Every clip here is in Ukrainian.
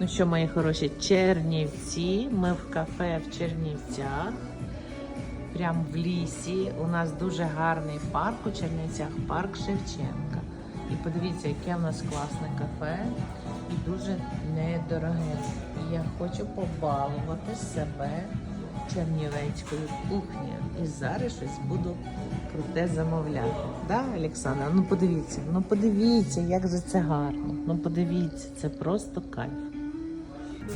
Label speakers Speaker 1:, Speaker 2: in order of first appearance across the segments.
Speaker 1: Ну що, мої хороші, Чернівці. Ми в кафе в Чернівцях. Прямо в лісі. У нас дуже гарний парк у Чернівцях, парк Шевченка. І подивіться, яке в нас класне кафе і дуже недороге. І я хочу побалувати себе чернівецькою кухнею. І зараз щось буду круте замовляти. Да, Олександра? Ну подивіться, ну подивіться, як же це гарно. Ну подивіться, це просто кайф.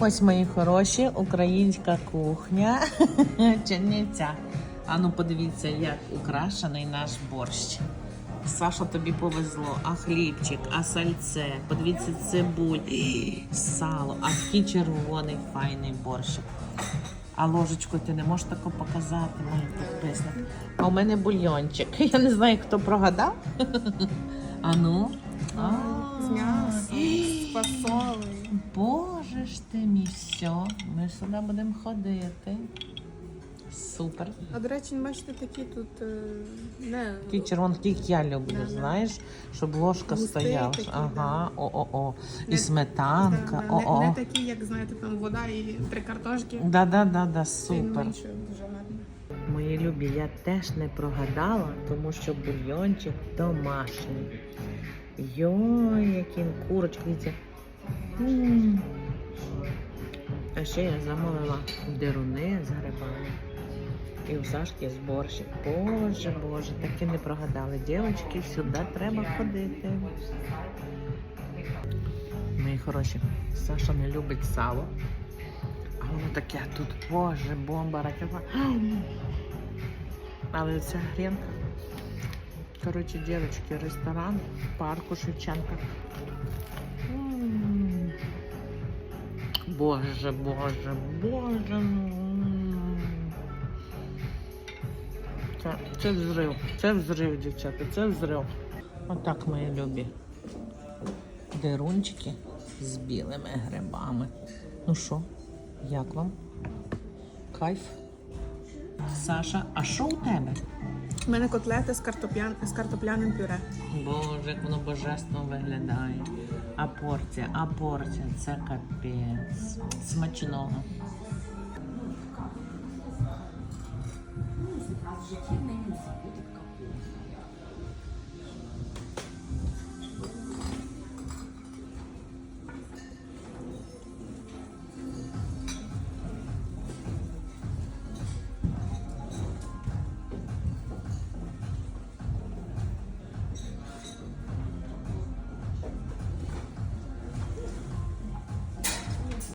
Speaker 1: Ось мої хороші, українська кухня Чернівця. А ну подивіться, як украшений наш борщ. Саша, тобі повезло, а хлібчик, а сальце, подивіться цибуль, сало, а такий червоний файний борщик. А ложечку ти не можеш тако показати, мій підписник. А у мене бульйончик. Я не знаю, хто прогадав. А ну. Сюди будемо ходити. Супер.
Speaker 2: А до речі, бачите, такі тут е, не
Speaker 1: Такий червоний, такий як я люблю,
Speaker 2: Да-да.
Speaker 1: знаєш, щоб ложка
Speaker 2: Густий
Speaker 1: стояла.
Speaker 2: такий,
Speaker 1: ага, о-о-о. І
Speaker 2: Не-
Speaker 1: сметанка,
Speaker 2: да, да, не,
Speaker 1: о-о.
Speaker 2: не такі, як знаєте, там вода і три картошки.
Speaker 1: Да-да-да-да,
Speaker 2: Це, ну,
Speaker 1: супер.
Speaker 2: нічого, дуже гарно.
Speaker 1: Мої любі, я теж не прогадала, тому що бульйончик домашній. Йой, який курочка, дивіться. М. А ще я замовила деруни з грибами. І у Сашки з борщик. Боже, боже, таки не прогадали. Дівчатки, сюди треба ходити. Мої хороші, Саша не любить сало. А воно таке тут, боже, бомба, ракета. Але ця грінка. Коротше, дівчатки, ресторан в парку Шевченка. Боже, боже, боже. Це, це взрив, це взрив, дівчата, це взрив. Отак, мої любі. Дерунчики з білими грибами. Ну що, як вам? Кайф? Саша, а що у тебе?
Speaker 2: У мене котлети з, картоплян... з картопляним пюре.
Speaker 1: Боже, як воно божественно виглядає. А порція, а це капець. Смачного.